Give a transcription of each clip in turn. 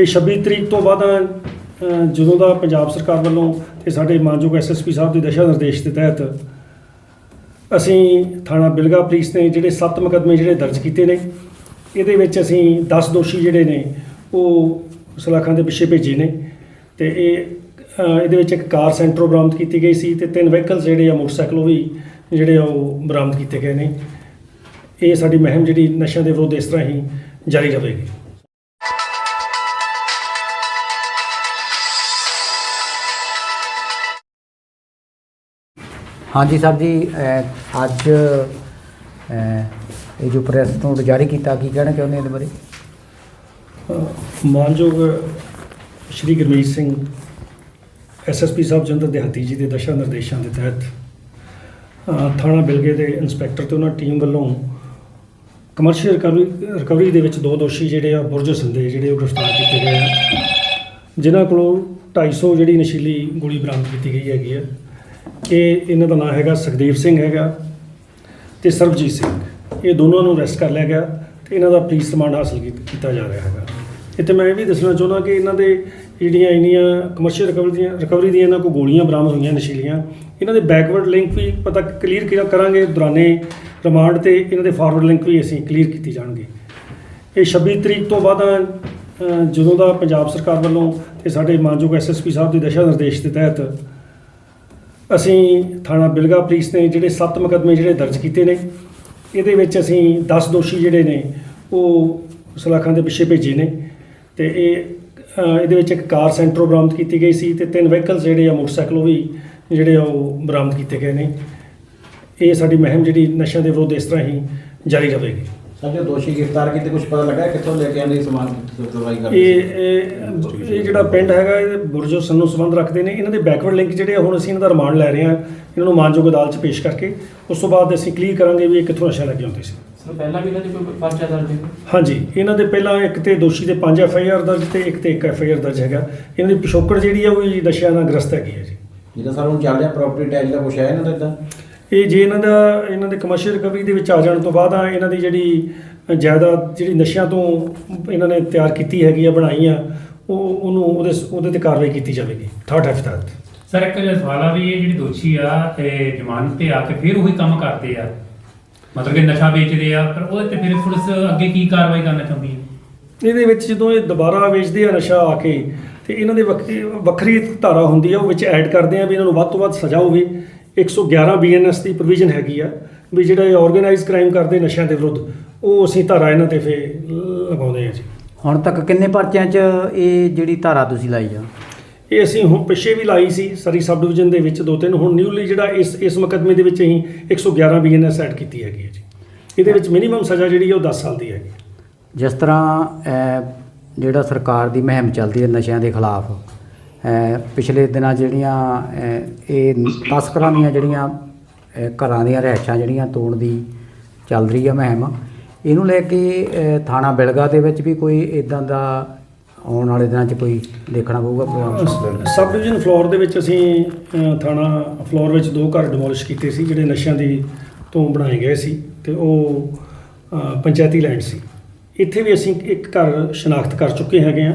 ਇਹ 26 ਤਰੀਕ ਤੋਂ ਬਾਅਦ ਜਦੋਂ ਦਾ ਪੰਜਾਬ ਸਰਕਾਰ ਵੱਲੋਂ ਤੇ ਸਾਡੇ ਮਾਨਯੋਗ ਐਸਐਸਪੀ ਸਾਹਿਬ ਦੇ ਦਿਸ਼ਾ ਨਿਰਦੇਸ਼ ਦੇ ਤਹਿਤ ਅਸੀਂ ਥਾਣਾ ਬਿਲਗਾ ਪੁਲਿਸ ਨੇ ਜਿਹੜੇ 7 ਮੁਕੱਦਮੇ ਜਿਹੜੇ ਦਰਜ ਕੀਤੇ ਨੇ, ਇਹਦੇ ਵਿੱਚ ਅਸੀਂ 10 ਦੋਸ਼ੀ ਜਿਹੜੇ ਨੇ, ਉਹ ਸਲਾਖਾਂ ਦੇ ਪਿੱਛੇ ਭੇਜੇ ਨੇ ਤੇ ਇਹ ਇਹਦੇ ਵਿੱਚ ਇੱਕ ਕਾਰ ਸੈਂਟਰੋ ਬਰਾਮਦ ਕੀਤੀ ਗਈ ਸੀ ਤੇ ਤਿੰਨ ਵਹੀਕਲਸ ਜਿਹੜੇ ਆ ਮੋਟਰਸਾਈਕਲ ਉਹ ਵੀ ਜਿਹੜੇ ਆ ਉਹ ਬਰਾਮਦ ਕੀਤੇ ਗਏ ਨੇ। ਇਹ ਸਾਡੀ ਮੁਹਿੰਮ ਜਿਹੜੀ ਨਸ਼ਿਆਂ ਦੇ ਵਿਰੁੱਧ ਇਸ ਤਰ੍ਹਾਂ ਹੀ ਜਾਰੀ ਰਹੇਗੀ। ਹਾਂਜੀ ਸਰ ਜੀ ਅਹ ਅੱਜ ਅਹ ਇਹ ਜੋ ਪ੍ਰੈਸ ਨੋਟ ਜਾਰੀ ਕੀਤਾ ਕੀ ਕਹਿਣਾ ਚਾਹੁੰਦੇ ਇਹਦੇ ਬਾਰੇ? ਮਾਨਯੋਗ ਸ਼੍ਰੀ ਗੁਰਮੀਤ ਸਿੰਘ ਐਸਐਸਪੀ ਸਾਹਿਬ ਜੰਦਰ ਦਿਹਾਤੀ ਜੀ ਦੇ ਦਸ਼ਾ ਨਿਰਦੇਸ਼ਾਂ ਦੇ ਤਹਿਤ ਅ, ਥਾਣਾ ਬਿਲਗੇ ਦੇ ਇੰਸਪੈਕਟਰ ਤੇ ਉਹਨਾਂ ਟੀਮ ਵੱਲੋਂ ਕਮਰਸ਼ੀਅਲ ਰਿਕਵਰੀ ਰਿਕਵਰੀ ਦੇ ਵਿੱਚ ਦੋ ਦੋਸ਼ੀ ਜਿਹੜੇ ਆ ਬੁਰਜ ਸੰਦੇ ਜਿਹੜੇ ਉਹ ਗ੍ਰਿਫਤਾਰ ਕੀਤੇ ਗਏ ਆ। ਜਿਨ੍ਹਾਂ ਕੋਲੋਂ 250 ਜਿਹੜੀ ਨਸ਼ੀਲੀ ਗੋਲੀ ਬਰਾਮਦ ਕੀਤੀ ਗਈ ਹੈਗੀ ਆ। ਇਹ ਇਹਨਾਂ ਦਾ ਨਾਮ ਹੈਗਾ ਸੁਖਦੇਵ ਸਿੰਘ ਹੈਗਾ ਤੇ ਸਰਬਜੀਤ ਸਿੰਘ। ਇਹ ਦੋਨਾਂ ਨੂੰ ਅਰੈਸਟ ਕਰ ਲਿਆ ਗਿਆ ਤੇ ਇਹਨਾਂ ਦਾ ਪੁਲਿਸ ਰਿਮਾਂਡ ਹਾਸਲ ਕੀ- ਕੀਤਾ ਜਾ ਰਿਹਾ ਹੈਗਾ। ਇੱਥੇ ਮੈਂ ਇਹ ਵੀ ਦੱਸਣਾ ਚਾਹੁੰਦਾ ਕਿ ਇਹਨਾਂ ਦੇ ਜਿਹੜੀਆਂ ਇੰਨੀਆਂ ਕਮਰਸ਼ੀਅਲ ਰਿਕਵਰੀ ਦੀਆਂ ਰਿਕਵਰੀ ਦੀਆਂ ਇਹਨਾਂ ਕੋਲ ਗੋਲੀਆਂ ਬਰਾਮਦ ਹੋਈਆਂ ਨਸ਼ੀਲੀਆਂ। ਇਹਨਾਂ ਦੇ ਬੈਕਵਰਡ ਲਿੰਕ ਵੀ ਪਤਾ ਕਲੀਅਰ ਕਰਾਂਗੇ, ਦੌਰਾਨੇ ਰਿਮਾਂਡ ਤੇ ਇਹਨਾਂ ਦੇ ਫਾਰਵਰਡ ਲਿੰਕ ਵੀ ਅਸੀਂ ਕਲੀਅਰ ਕੀਤੀ ਜਾਣਗੇ। ਇਹ 26 ਤਰੀਕ ਤੋਂ ਬਾਅਦ ਜਦੋਂ ਦਾ ਪੰਜਾਬ ਸਰਕਾਰ ਵੱਲੋਂ ਤੇ ਸਾਡੇ ਮਾਨਯੋਗ ਐਸਐਸਪੀ ਸਾਹਿਬ ਦੇ ਦਿਸ਼ਾ ਨਿਰਦੇਸ਼ ਦੇ ਤਹਿਤ ਅਸੀਂ ਥਾਣਾ ਬਿਲਗਾ ਪੁਲਿਸ ਨੇ ਜਿਹੜੇ 7 ਮੁਕੱਦਮੇ ਜਿਹੜੇ ਦਰਜ ਕੀਤੇ ਨੇ, ਇਹਦੇ ਵਿੱਚ ਅਸੀਂ 10 ਦੋਸ਼ੀ ਜਿਹੜੇ ਨੇ, ਉਹ ਸਲਾਖਾਂ ਦੇ ਪਿੱਛੇ ਭੇਜੇ ਨੇ। ਤੇ ਇਹ ਇਹਦੇ ਵਿੱਚ ਇੱਕ ਕਾਰ ਸੈਂਟਰੋ ਬਰਾਮਦ ਕੀਤੀ ਗਈ ਸੀ ਤੇ ਤਿੰਨ ਵਹੀਕਲ ਜਿਹੜੇ ਆ, ਮੋਟਰਸਾਈਕਲ ਉਹ ਵੀ ਜਿਹੜੇ ਆ, ਉਹ ਬਰਾਮਦ ਕੀਤੇ ਗਏ ਨੇ। ਇਹ ਸਾਡੀ ਮੁਹਿੰਮ ਜਿਹੜੀ ਨਸ਼ਿਆਂ ਦੇ ਵਿਰੁੱਧ ਇਸ ਤਰ੍ਹਾਂ ਹੀ ਜਾਰੀ ਰਹੇਗੀ। ਸਰ ਜੋ ਦੋਸ਼ੀ ਗ੍ਰਿਫਤਾਰ ਕੀਤੇ ਕੁਝ ਪਤਾ ਲੱਗਾ ਕਿੱਥੋਂ ਲੈ ਕੇ ਆਂਦੇ ਸਮਾਨ ਸਪਲਾਈ ਕਰਦੇ ਇਹ ਇਹ ਇਹ ਜਿਹੜਾ ਪਿੰਡ ਹੈਗਾ ਇਹ ਬੁਰਜੋ ਸੰਨੂ ਸੰਬੰਧ ਰੱਖਦੇ ਨੇ। ਇਹਨਾਂ ਦੇ ਬੈਕਵਰਡ ਲਿੰਕ ਜਿਹੜੇ ਆ ਹੁਣ ਅਸੀਂ ਇਹਨਾਂ ਦਾ ਰਿਮਾਂਡ ਲੈ ਰਹੇ ਹਾਂ ਇਹਨਾਂ ਨੂੰ ਮਾਨਯੋਗ ਅਦਾਲਤ 'ਚ ਪੇਸ਼ ਕਰਕੇ। ਉਸ ਤੋਂ ਬਾਅਦ ਅਸੀਂ ਕਲੀਅਰ ਕਰਾਂਗੇ ਵੀ ਇਹ ਕਿੱਥੋਂ ਨਸ਼ਾ ਲੈ ਕੇ ਆਉਂਦੇ ਸੀ। ਸਰ ਪਹਿਲਾਂ ਵੀ ਇਹਨਾਂ ਦੇ ਕੋਈ ਪਰਚਾ ਦਰਜ ਹੈ? ਹਾਂਜੀ ਇਹਨਾਂ ਦੇ ਪਹਿਲਾਂ ਇੱਕ ਤੇ ਦੋਸ਼ੀ ਦੇ 5 ਐਫ ਆਈ ਆਰ ਦਰਜ ਤੇ ਇੱਕ ਤੇ ਇੱਕ ਐਫ ਆਈ ਆਰ ਦਰਜ ਹੈਗਾ। ਇਹਨਾਂ ਦੀ ਪਿਛੋਕੜ ਜਿਹੜੀ ਆ ਉਹ ਨਸ਼ਿਆਂ ਨਾਲ ਗ੍ਰਸਤ ਹੈਗੀ ਹੈ ਜੀ। ਜਿਹਦਾ ਸਰ ਹੁਣ ਚੱਲ ਰਿਹਾ ਪ੍ਰਾਪਰਟੀ ਟੈਕਸ ਦਾ ਕੁਛ ਹੈ ਇਹਨਾਂ ਦਾ ਇਦਾਂ? ਇਹ ਜੇ ਇਹਨਾਂ ਦਾ ਇਹਨਾਂ ਦੇ ਕਮਰਸ਼ੀਅਲ ਰਿਕਵਰੀ ਦੇ ਵਿੱਚ ਆ ਜਾਣ ਤੋਂ ਬਾਅਦ ਆ ਇਹਨਾਂ ਦੀ ਜਿਹੜੀ ਜਾਇਦਾਦ ਜਿਹੜੀ ਨਸ਼ਿਆਂ ਤੋਂ ਇਹਨਾਂ ਨੇ ਤਿਆਰ ਕੀਤੀ ਹੈਗੀ ਆ ਬਣਾਈ ਆ ਉਹ ਉਹਨੂੰ ਉਹਦੇ ਉਹਦੇ ਤੇ ਕਾਰਵਾਈ ਕੀਤੀ ਜਾਵੇਗੀ। ਥਰਡ ਐਫ ਤਹਿਤ ਸਰ ਇੱਕ ਸਵਾਲ ਆ ਵੀ ਇਹ ਜਿਹੜੀ ਦੋਸ਼ੀ ਆ ਇਹ ਜ਼ਮਾਨਤ ਤੇ ਆ ਕੇ ਫਿਰ ਉਹੀ ਕੰਮ ਕਰਦੇ ਆ। ਮਤਲਬ ਕਿ ਨਸ਼ਾ ਵੇਚਦੇ ਆ ਪਰ ਉਹਦੇ ਤੇ ਫਿਰ ਪੁਲਿਸ ਅੱਗੇ ਕੀ ਕਾਰਵਾਈ ਕਰਨਾ ਚਾਹੁੰਦੀ ਹੈ? ਇਹਦੇ ਵਿੱਚ ਜਦੋਂ ਇਹ ਦੁਬਾਰਾ ਵੇਚਦੇ ਆ ਨਸ਼ਾ ਆ ਕੇ ਤੇ ਇਹਨਾਂ ਦੇ ਵੱਖਰੀ ਧਾਰਾ ਹੁੰਦੀ ਆ ਉਹ ਵਿੱਚ ਐਡ ਕਰਦੇ ਆ ਵੀ ਇਹਨਾਂ ਨੂੰ ਵੱਧ ਤੋਂ ਵੱਧ ਸਜ਼ਾ ਹੋਵੇ। 111 ਬੀਐਨਐਸ ਦੀ ਪ੍ਰੋਵੀਜ਼ਨ ਹੈਗੀ ਆ ਵੀ ਜਿਹੜਾ ਇਹ ਆਰਗੇਨਾਈਜ਼ ਕ੍ਰਾਈਮ ਕਰਦੇ ਨਸ਼ਿਆਂ ਦੇ ਵਿਰੁੱਧ ਉਹ ਅਸੀਂ ਧਾਰਾ ਇਹਨਾਂ ਤੇ ਫੇ ਲਗਾਉਂਦੇ ਆ ਜੀ। ਹੁਣ ਤੱਕ ਕਿੰਨੇ ਪਰਚਿਆਂ 'ਚ ਇਹ ਜਿਹੜੀ ਧਾਰਾ ਤੁਸੀਂ ਲਾਈ ਆ? ਇਹ ਅਸੀਂ ਹੁਣ ਪਿੱਛੇ ਵੀ ਲਾਈ ਸੀ ਸਰੀ ਸਬ ਡਿਵੀਜ਼ਨ ਦੇ ਵਿੱਚ ਦੋ ਤਿੰਨ ਹੁਣ ਨਿਊਲੀ ਜਿਹੜਾ ਇਸ ਇਸ ਮੁਕੱਦਮੇ ਦੇ ਵਿੱਚ ਅਸੀਂ 111 ਬੀਐਨਐਸ ਐਡ ਕੀਤੀ ਹੈਗੀ ਹੈ ਜੀ। ਇਹਦੇ ਵਿੱਚ ਮਿਨੀਮਮ ਸਜ਼ਾ ਜਿਹੜੀ ਹੈ ਉਹ 10 ਸਾਲ ਦੀ ਹੈਗੀ ਜਿਸ ਤਰ੍ਹਾਂ ਜਿਹੜਾ ਸਰਕਾਰ ਦੀ ਮੁਹਿੰਮ ਚੱਲਦੀ ਹੈ ਨਸ਼ਿਆਂ ਦੇ ਖਿਲਾਫ ਪਿਛਲੇ ਦਿਨਾਂ ਜਿਹੜੀਆਂ ਇਹ ਤਸਕਰਾਂ ਦੀਆਂ ਜਿਹੜੀਆਂ ਘਰਾਂ ਦੀਆਂ ਰਹਿਸ਼ਾਂ ਜਿਹੜੀਆਂ ਤੋੜ ਦੀ ਚੱਲ ਰਹੀ ਆ ਮਹਿਮ, ਇਹਨੂੰ ਲੈ ਕੇ ਥਾਣਾ ਬਿਲਗਾ ਦੇ ਵਿੱਚ ਵੀ ਕੋਈ ਇਦਾਂ ਦਾ ਆਉਣ ਵਾਲੇ ਦਿਨਾਂ 'ਚ ਕੋਈ ਦੇਖਣਾ ਪਊਗਾ ਪ੍ਰੋਗਰਾਮ? ਸਬ ਡਿਵੀਜ਼ਨ ਫਲੋਰ ਦੇ ਵਿੱਚ ਅਸੀਂ ਥਾਣਾ ਫਲੋਰ ਵਿੱਚ ਦੋ ਘਰ ਡਿਮੋਲਿਸ਼ ਕੀਤੇ ਸੀ, ਜਿਹੜੇ ਨਸ਼ਿਆਂ ਦੀ ਤੋਂ ਬਣਾਏ ਗਏ ਸੀ ਤੇ ਉਹ ਪੰਚਾਇਤੀ ਲੈਂਡ ਸੀ। ਇੱਥੇ ਵੀ ਅਸੀਂ ਇੱਕ ਘਰ ਸ਼ਨਾਖਤ ਕਰ ਚੁੱਕੇ ਹੈਗੇ ਆ।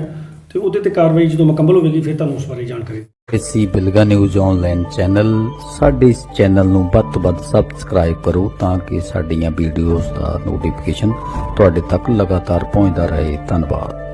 ਤੇ ਉਹਦੇ ਤੇ ਕਾਰਵਾਈ ਜਦੋਂ ਮੁਕੰਮਲ ਹੋਵੇਗੀ, ਫਿਰ ਤੁਹਾਨੂੰ ਉਸ ਬਾਰੇ ਜਾਣਕਾਰੀ ਕਿਸੇ ਬਿਲਗਾ ਨਿਊਜ਼ ਆਨਲਾਈਨ ਚੈਨਲ ਸਾਡੇ ਇਸ ਚੈਨਲ ਨੂੰ ਵੱਧ ਤੋਂ ਵੱਧ ਸਬਸਕ੍ਰਾਈਬ ਕਰੋ ਤਾਂ ਕਿ ਸਾਡੀਆਂ ਵੀਡੀਓਜ਼ ਦਾ ਨੋਟੀਫਿਕੇਸ਼ਨ ਤੁਹਾਡੇ ਤੱਕ ਲਗਾਤਾਰ ਪਹੁੰਚਦਾ ਰਹੇ। ਧੰਨਵਾਦ।